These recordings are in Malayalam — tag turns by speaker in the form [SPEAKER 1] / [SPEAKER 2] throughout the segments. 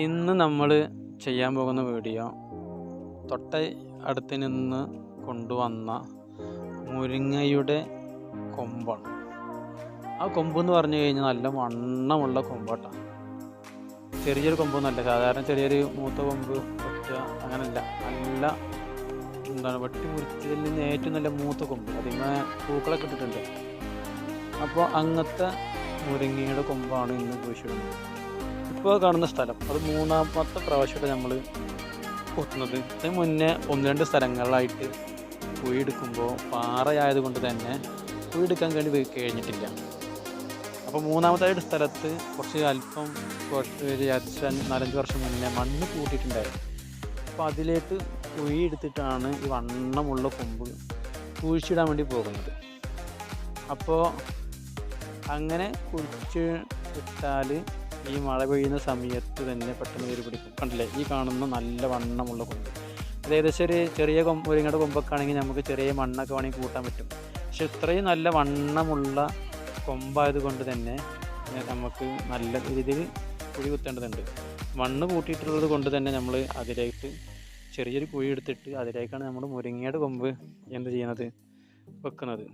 [SPEAKER 1] ഇന്ന് നമ്മൾ ചെയ്യാൻ പോകുന്ന വീഡിയോ തൊട്ട അടുത്ത് നിന്ന് കൊണ്ടുവന്ന മുരിങ്ങയുടെ കൊമ്പാണ്. ആ കൊമ്പ് എന്ന് പറഞ്ഞു കഴിഞ്ഞാൽ നല്ല വണ്ണമുള്ള കൊമ്പാട്ടാണ് ചെറിയൊരു കൊമ്പൊന്നുമല്ല സാധാരണ ചെറിയൊരു മൂത്ത കൊമ്പ് ഒറ്റ അങ്ങനല്ല. നല്ല എന്താണ് വെട്ടി മുറിച്ചതിൽ നിന്ന് ഏറ്റവും നല്ല മൂത്ത കൊമ്പ്. അതിന്മേ പൂക്കളൊക്കെ ഇട്ടിട്ടുണ്ട്. അപ്പോൾ അങ്ങനത്തെ മുരിങ്ങയുടെ കൊമ്പാണ് ഇന്ന് കുഴിച്ചിടുന്നത് ഇപ്പോൾ കാണുന്ന സ്ഥലം. അത് മൂന്നാമത്തെ പ്രാവശ്യമായിട്ട് നമ്മൾ കൊത്തുന്നത് അതിന് മുന്നേ ഒന്ന് രണ്ട് സ്ഥലങ്ങളിലായിട്ട് കുഴിയെടുക്കുമ്പോൾ പാറയായതുകൊണ്ട് തന്നെ കുഴിയെടുക്കാൻ വേണ്ടി കഴിഞ്ഞിട്ടില്ല. അപ്പോൾ മൂന്നാമതായിട്ട് സ്ഥലത്ത് കുറച്ച് അല്പം കുറച്ച് ഒരു അച്ഛൻ നാലഞ്ച് വർഷം മുന്നേ മണ്ണ് കൂട്ടിയിട്ടുണ്ടായിരുന്നു. അപ്പോൾ അതിലേക്ക് കുഴി എടുത്തിട്ടാണ് ഈ വണ്ണമുള്ള കൊമ്പ് കുഴിച്ചിടാൻ വേണ്ടി പോകുന്നത്. അപ്പോൾ അങ്ങനെ കുഴിച്ച് ഇട്ടാൽ ഈ മഴ പെയ്യുന്ന സമയത്ത് തന്നെ പെട്ടെന്ന് വേര് പിടിക്കും. കണ്ടില്ലേ? ഈ കാണുന്ന നല്ല വണ്ണമുള്ള കൊമ്പ്. അത് ഏകദേശം ഒരു ചെറിയ കൊമ്പ് മുരിങ്ങയുടെ കൊമ്പൊക്കെ ആണെങ്കിൽ നമുക്ക് ചെറിയ മണ്ണൊക്കെ വേണമെങ്കിൽ കൂട്ടാൻ പറ്റും. പക്ഷെ ഇത്രയും നല്ല വണ്ണമുള്ള കൊമ്പായത് കൊണ്ട് തന്നെ നമുക്ക് നല്ല രീതിയിൽ കുഴി കുത്തേണ്ടതുണ്ട്. മണ്ണ് കൂട്ടിയിട്ടുള്ളത് കൊണ്ട് തന്നെ നമ്മൾ അതിലേക്ക് ചെറിയൊരു കുഴി എടുത്തിട്ട് അതിലേക്കാണ് നമ്മൾ മുരിങ്ങയുടെ കൊമ്പ് എന്ത് ചെയ്യുന്നത്? വെക്കുന്നത്.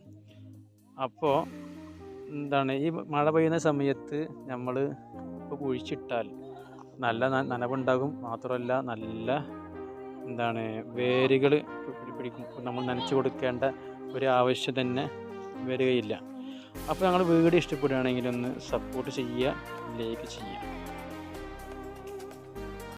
[SPEAKER 1] അപ്പോൾ എന്താണ്? ഈ മഴ പെയ്യുന്ന സമയത്ത് നമ്മൾ ഇപ്പോൾ കുഴിച്ചിട്ടാൽ നല്ല നനവുണ്ടാകും. മാത്രമല്ല നല്ല എന്താണ് വേരുകൾ പിടിക്കും. നമ്മൾ നനച്ചു കൊടുക്കേണ്ട ഒരു ആവശ്യം തന്നെ വരികയില്ല. അപ്പോൾ ഞങ്ങൾ വീട് ഇഷ്ടപ്പെടുകയാണെങ്കിൽ ഒന്ന് സപ്പോർട്ട് ചെയ്യുക ലൈക്ക് ചെയ്യുക.